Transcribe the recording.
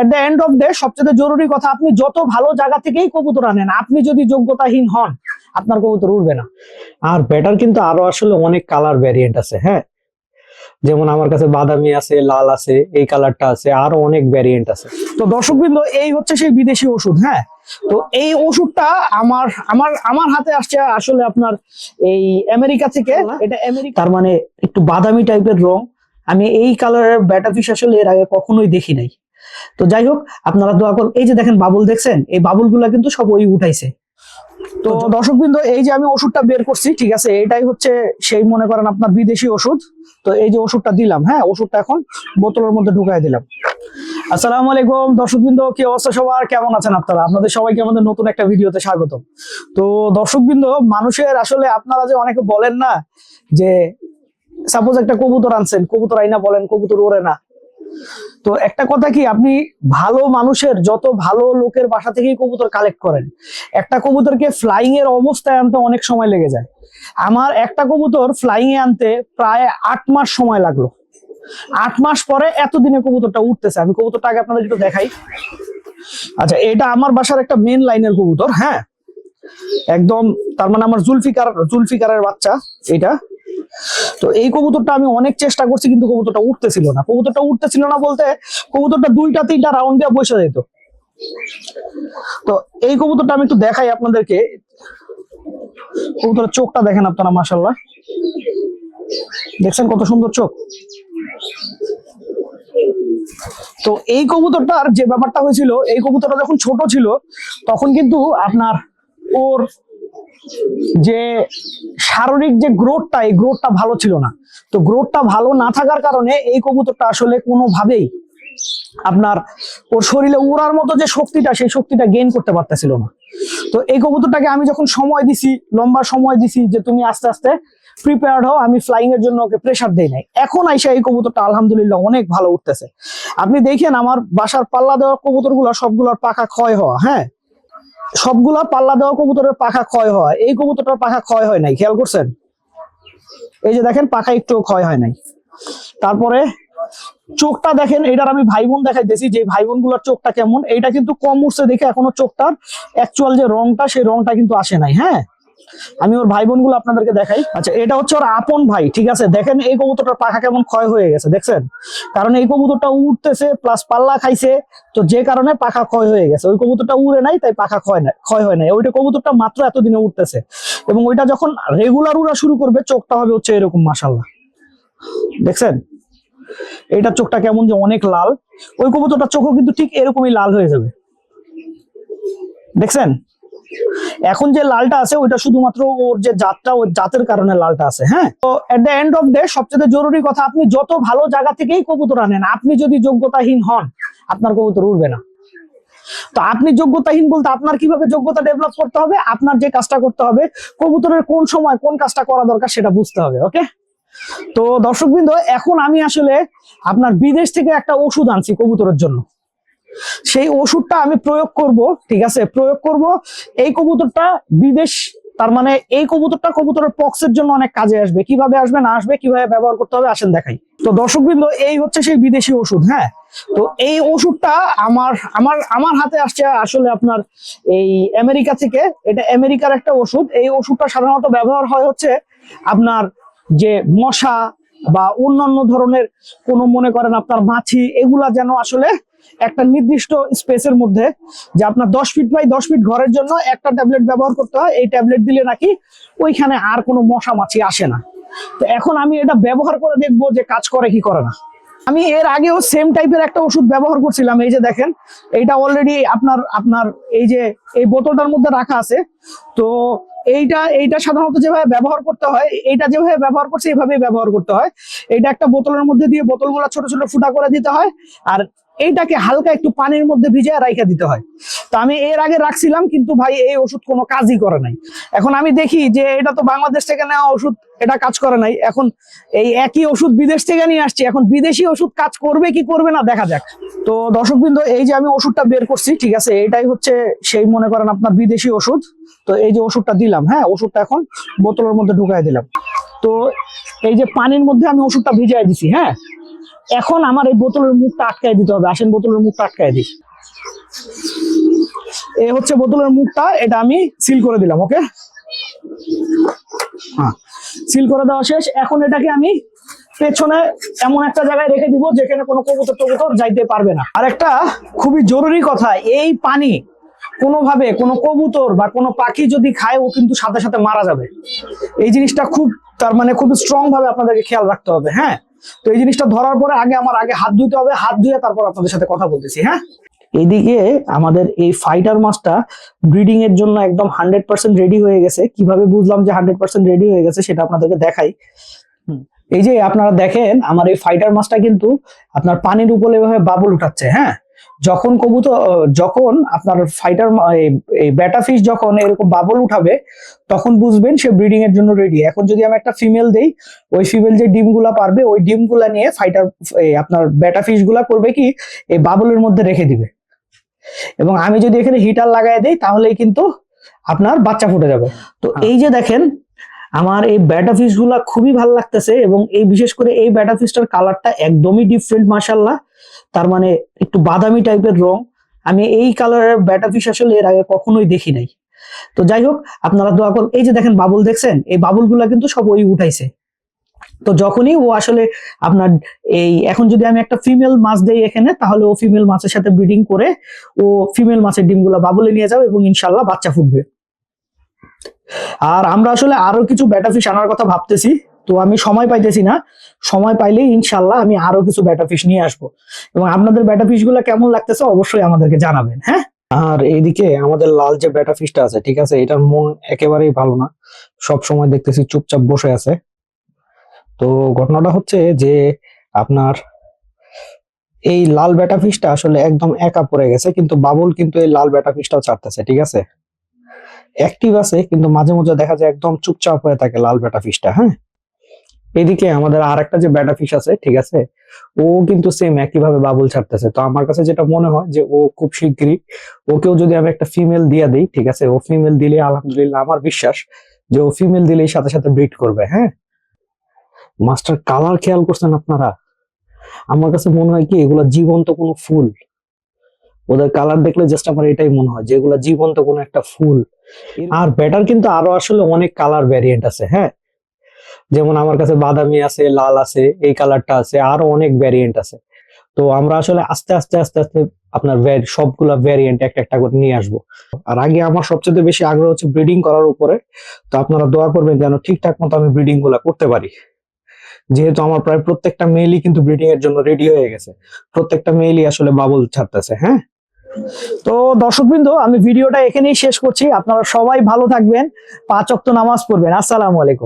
At the end of day সবচেয়ে জরুরি কথা আপনি যত ভালো জায়গা থেকেই কবুতর আনেন আপনি যদি যোগ্যতাহীন হন আপনার কবুতর উঠবে না। আর ব্যাটার কিন্তু আরও আসলে অনেক কালার ভ্যারিয়েন্ট আছে হ্যাঁ? যেমন আমার কাছে বাদামি আছে লাল আছে এই কালারটা আছে আরও অনেক ভ্যারিয়েন্ট আছে। তো দর্শকবৃন্দ এই হচ্ছে সেই বিদেশি ওষুধ হ্যাঁ? তো এই ওষুধটা আমার আমার আমার হাতে আসছে আসলে আপনার এই আমেরিকা থেকে এটা আমেরিকা তার মানে একটু বাদামি টাইপের রং। আমি এই কালারের ব্যাটা ফিশ আসলে এর আগে কখনোই দেখি নাই। তো যাই হোক আপনারা দোয়া করুন। এই যে দেখেন বাবুল দেখছেন এই বাবুলগুলা কিন্তু সব ওই উঠাইছে। তো দর্শকবৃন্দ এই যে আমি ওষুধটা বের করছি ঠিক আছে এটাই হচ্ছে সেই মনে করেন আপনার বিদেশি ওষুধ। তো এই যে ওষুধটা দিলাম হ্যাঁ ওষুধটা এখন বোতলের মধ্যে ঢুকাই দিলাম। আসসালামু আলাইকুম দর্শকবৃন্দ কি অবস্থা সবার? কেমন আছেন আপনারা? আপনাদের সবাইকে আমাদের নতুন একটা ভিডিওতে স্বাগত। তো দর্শকবৃন্দ মানুষের আসলে আপনারা যে অনেকে বলেন না যে সাপোজ একটা কবুতর আনছেন কবুতর আইনা বলেন কবুতর ওড়ে না। তো একটা কথা কি, আপনি ভালো মানুষের যত ভালো লোকের বাসা থেকেই কবুতর কালেক্ট করেন, একটা কবুতরকে ফ্লাইং এর অবস্থায় আনতে অনেক সময় লেগে যায়। আমার একটা কবুতর ফ্লাইং এ আনতে প্রায় আট মাস সময় লাগল। আট মাস পরে এতদিনে কবুতরটা উঠতেছে। আমি কবুতরটা আগে আপনাদের একটু দেখাই। আচ্ছা এটা আমার বাসার একটা মেন লাইনের কবুতর হ্যাঁ? একদম, তার মানে আমার জুলফিকার, জুলফিকারের বাচ্চা, এটা। তো এই কবুতরটা আমি অনেক চেষ্টা করছি, কিন্তু কবুতরটা উঠতেছিল না। কবুতরটা উঠতেছিল না বলতে কবুতরটা দুইটা তিনটা রাউন্ড দিয়ে বসে যেত। তো এই কবুতরটা আমি একটু দেখাই আপনাদেরকে। কবুতরের চোখটা দেখেন আপনারা মাসাল্লাহ দেখছেন কত সুন্দর চোখ? তো এই কবুতরটার যে ব্যাপারটা হয়েছিল, এই কবুতরটা যখন ছোট ছিল, তখন কিন্তু আপনার ওর যে শারীরিক যে গ্রোথটা এই গ্রোথটা ভালো ছিল না। তো গ্রোথটা ভালো না থাকার কারণে এই কবুতরটা আসলে কোনোভাবেই আপনার ওর শরীরে উড়ার মতো যে শক্তিটা, সেই শক্তিটা গেইন করতে পারতেছিল না। তো এই কবুতরটাকে আমি যখন সময় দিছি, লম্বা সময় দিছি যে তুমি আস্তে আস্তে প্রিপেয়ার্ড হও, আমি ফ্লাইং এর জন্য ওকে প্রেসার দেই নাই। এখন আইসা এই কবুতরটা আলহামদুলিল্লাহ অনেক ভালো উঠতেছে। আপনি দেখেন আমার বাসার পাল্লা দেওয়া কবুতরগুলো সবগুলোর পাখা ক্ষয় হওয়া হ্যাঁ? সবগুলা পাল্লা দেওয়া কবুতরের পাখা ক্ষয় হয়। এই কবুতরটার পাখা ক্ষয় হয় নাই, খেয়াল করছেন? এই যে দেখেন, পাখা একটু ক্ষয় হয় নাই। তারপরে চোখটা দেখেন এটার আমি ভাই বোন দেখাইতেছি, যে ভাই বোনগুলোর চোখটা কেমন, এইটা কিন্তু কম উঠছে দেখে এখনও চোখটার অ্যাকচুয়াল যে রংটা, সেই রংটা কিন্তু আসে নাই হ্যাঁ? আমি ওর ভাই বোনগুলো আপনাদেরকে দেখাই। আচ্ছা এটা হচ্ছে ওর আপন ভাই, ঠিক আছে? দেখেন এই কবুতরটার পাখা কেমন ক্ষয় হয়ে গেছে, দেখছেন? কারণ এই কবুতরটা উঠতেছে প্লাস পাল্লা খাইছে, তো যে কারণে পাখা ক্ষয় হয়ে গেছে। ওই কবুতরটা উড়ে নাই, তাই পাখা ক্ষয় নাই, ক্ষয় হয় নাই। ওইটা কবুতরটা মাত্র এতদিনে উঠতেছে এবং ওইটা যখন রেগুলার উড়া শুরু করবে, চোখটা হবে হচ্ছে এরকম মাসাল্লাহ দেখছেন? এইটার চোখটা কেমন যে অনেক লাল। ওই কবুতরটার চোখও কিন্তু ঠিক এরকমই লাল হয়ে যাবে। দেখছেন? এখন যে লালটা আছে, ওইটা শুধুমাত্র ওর যে জাতটা, ওর জাতের কারণে লালটা আছে হ্যাঁ? তো at the end of day সবচেয়ে জরুরি কথা, আপনি যত ভালো জায়গা থেকেই কবুতর আনেন, আপনি যদি যোগ্যতাহীন হন, আপনার কবুতর উঠবে না। তো আপনি যোগ্যতাহীন বলতে আপনার কীভাবে যোগ্যতা ডেভেলপ করতে হবে, আপনার যে কাজটা করতে হবে, কবুতরের কোন সময় কোন কাজটা করা দরকার সেটা বুঝতে হবে ওকে তো দর্শকবৃন্দ, এখন আমি আসলে আপনার বিদেশ থেকে একটা ওষুধ আনছি কবুতরের জন্য। সেই ওষুধটা আমি প্রয়োগ করব, ঠিক আছে? প্রয়োগ করব। এই কবুতরটা বিদেশ, তার মানে এই কবুতরটা কবুতরের পক্সের জন্য অনেক কাজে আসবে। কীভাবে আসবে, না আসবে, কীভাবে ব্যবহার করতে হবে, আসেন দেখাই। তো দর্শকবৃন্দ, এই হচ্ছে সেই বিদেশি ওষুধ হ্যাঁ? তো এই ওষুধটা আমার আমার আমার হাতে আসছে আসলে আপনার এই আমেরিকা থেকে। এটা আমেরিকার একটা ওষুধ। এই ওষুধটা সাধারণত ব্যবহার হয় হচ্ছে আপনার যে মশা বা অন্যান্য ধরনের কোনো মনে করেন আপনার মাছি, এগুলা যেন আসলে একটা নির্দিষ্ট স্পেসের মধ্যে যে আপনার দশ ফিট বাই দশ ফিট ঘরের জন্য একটা ট্যাবলেট ব্যবহার করতে হয়। এই ট্যাবলেট দিলে নাকি ওইখানে আর কোনো মশা মাছি আসে না। তো এখন আমি এটা ব্যবহার করে দেখব যে কাজ করে কি করে না। আমি এর আগেও সেম টাইপের একটা ওষুধ ব্যবহার করছিলাম, এই যে দেখেন, এইটা অলরেডি আপনার আপনার এই যে এই বোতলটার মধ্যে রাখা আছে। তো এইটা এইটা সাধারণত যেভাবে ব্যবহার করতে হয়, এইটা যেভাবে ব্যবহার করছে এইভাবেই ব্যবহার করতে হয়। এইটা একটা বোতলের মধ্যে দিয়ে বোতলগুলো ছোট ছোট ফুটা করে দিতে হয়। আর এইটাকে হালকা একটু পানির মধ্যে ভিজিয়ে রাইখা দিতে হয়। তো আমি এর আগে রাখছিলাম, কিন্তু ভাই এই ওষুধ কোনো কাজই করে নাই। এখন আমি দেখি যে এটা তো বাংলাদেশ থেকে নেওয়া ওষুধ, এটা কাজ করে নাই। এখন এই একই ওষুধ বিদেশ থেকে নিয়ে আসছি। এখন বিদেশি ওষুধ কাজ করবে কি করবে না, দেখা যাক। তো দর্শকবৃন্দ, এই যে আমি ওষুধটা বের করছি, ঠিক আছে, এটাই হচ্ছে সেই মনে করেন আপনার বিদেশি ওষুধ। তো এই যে ওষুধটা দিলাম হ্যাঁ ওষুধটা এখন বোতলের মধ্যে ঢুকাই দিলাম। তো এই যে পানির মধ্যে আমি ওষুধটা ভিজাই দিছি হ্যাঁ এখন আমার এই বোতলের মুখটা আটকায় দিতে হবে। আসেন, বোতলের মুখটা আটকায় দিই। এ হচ্ছে বোতলের মুখটা, এটা আমি সিল করে দিলাম ওকে হ্যাঁ সিল করে দেওয়া শেষ। এখন এটাকে আমি পেছনে এমন একটা জায়গায় রেখে দিব, যেখানে কোনো কবুতর টবুতর যাইতে পারবে না। আর একটা খুবই জরুরি কথা, এই পানি কোনোভাবে কোনো কবুতর বা কোনো পাখি যদি খায়, ও কিন্তু সাথে সাথে মারা যাবে। এই জিনিসটা খুব, তার মানে খুব স্ট্রং ভাবে আপনাদেরকে খেয়াল রাখতে হবে হ্যাঁ? তো এই জিনিসটা ধরার পরে আগে আমার আগে হাত ধুতে হবে, হাত ধুয়ে তারপর আপনাদের সাথে কথা বলতেছি হ্যাঁ? এদিকে আমাদের এই ফাইটার মাছটা ব্রিডিং এর জন্য একদম হান্ড্রেড পার্সেন্ট রেডি হয়ে গেছে। কীভাবে বুঝলাম যে হান্ড্রেড পার্সেন্ট রেডি হয়ে গেছে সেটা আপনাদেরকে দেখাই। এই যে আপনারা দেখেন, আমার এই ফাইটার মাছটা কিন্তু আপনার পানির উপরে এভাবে বাবুল উঠাচ্ছে হ্যাঁ? যখন কবুতর যখন আপনার ফাইটার বেটা ফিশ যখন এরকম বাবল উঠাবে তখন বুঝবেন সে ব্রিডিং এর জন্য রেডি এখন যদি আমি একটা ফিমেল দেই ওই ফিমেল যে ডিমগুলা পারবে ওই ডিমগুলা নিয়ে ফাইটার আপনার বেটা ফিশগুলা করবে কি এই বাবলের মধ্যে রেখে দিবে। এবং আমি যদি এখানে হিটার লাগাই দেই তাহলেই কিন্তু আপনার বাচ্চা ফুটে যাবে। তো এই যে দেখেন আমার এই ব্যাটা ফিশগুলা খুবই ভালো লাগতেছে এবং এই বিশেষ করে এই ব্যাটা ফিশটার কালারটা একদমই ডিফারেন্ট মাসাল্লাহ তার মানে একটু বাদামি টাইপের রং। আমি এই কালারের ব্যাটা ফিশ আসলে এর আগে কখনোই দেখি নাই। তো যাই হোক, আপনারা দোয়া করুন। এই যে দেখেন বাবুল দেখছেন? এই বাবুলগুলা কিন্তু সব ওই উঠাইছে। তো যখনই ও আসলে আপনার এই, এখন যদি আমি একটা ফিমেল মাছ দেই এখানে, তাহলে ও ফিমেল মাছের সাথে ব্রিডিং করে ও ফিমেল মাছের ডিমগুলো বাবুলে নিয়ে যাবে এবং ইনশাল্লাহ বাচ্চা ফুটবে। আর আমরা আসলে আরও কিছু ব্যাটা ফিশ আনার কথা ভাবতেছি। তো আমি সময় পাইতেছি না। সময় পাইলেই ইনশাল্লাহ আমি আরও কিছু ব্যাটা ফিশ নিয়ে আসব। এবং আপনাদের ব্যাটা ফিশগুলো কেমন লাগতেছে অবশ্যই আমাদেরকে জানাবেন হ্যাঁ? আর এইদিকে আমাদের লাল যে ব্যাটা ফিশটা আছে, ঠিক আছে? এটার মন একেবারেই ভালো না। সব সময় দেখতেছি চুপচাপ বসে আছে। তো ঘটনাটা হচ্ছে যে আপনার এই লাল ব্যাটা ফিশটা আসলে একদম একা পড়ে গেছে, কিন্তু বাবুল কিন্তু এই লাল ব্যাটা ফিশটাও ছাড়তেছে, ঠিক আছে? অ্যাক্টিভ আছে, কিন্তু মাঝে মাঝে দেখা যায় একদম চুপচাপ হয়ে থাকে লাল ব্যাটা ফিশটা হ্যাঁ? এদিকে আমাদের আর একটা যে ব্যাটা ফিশ আছে ঠিক আছে? ও কিন্তু সেম একই ভাবে বাবুল ছাড়তেছে। তো আমার কাছে যেটা মনে হয় যে ও খুব শিগগিরই ওকেও যদি আমি একটা ফিমেল দিয়ে দিই ঠিক আছে? ও ফিমেল দিলে আলহামদুলিল্লাহ আমার বিশ্বাস যে ও ফিমেল দিলেই সাথে সাথে ব্রিড করবে হ্যাঁ? মাস্টার কালার খেয়াল করছেন আপনারা? আমার কাছে মনে হয় কি এগুলা জীবন্ত কোনো ফুল। ওদের কালার দেখলে জাস্ট আমার এটাই মনে হয় যে এগুলা জীবন্ত কোনো একটা ফুল। আর ব্যাটার কিন্তু আরও আসলে অনেক কালার ভ্যারিয়েন্ট আছে হ্যাঁ? যেমন আমার কাছে বাদামি আছে, লাল আছে, এই কালারটা আছে, আরও অনেক ভ্যারিয়েন্ট আছে। তো আমরা আসলে আস্তে আস্তে আস্তে আস্তে আপনার সবগুলা ভ্যারিয়েন্ট একটা একটা করে নিয়ে আসব। আর আগে আমার সবচেয়ে বেশি আগ্রহ হচ্ছে ব্রিডিং করার উপরে। তো আপনারা দোয়া করবেন যেন ঠিকঠাক মতো আমি ব্রিডিংগুলা করতে পারি। যেহেতু আমার প্রায় প্রত্যেকটা মেইলই কিন্তু ব্রিডিং এর জন্য রেডি হয়ে গেছে। প্রত্যেকটা মেইলই আসলে বাবল ছাড়তেছে হ্যাঁ? তো দর্শকবৃন্দ, আমি ভিডিওটা এখানেই শেষ করছি। আপনারা সবাই ভালো থাকবেন। পাঁচ অক্ত নামাজ পড়বেন। আসসালামু আলাইকুম।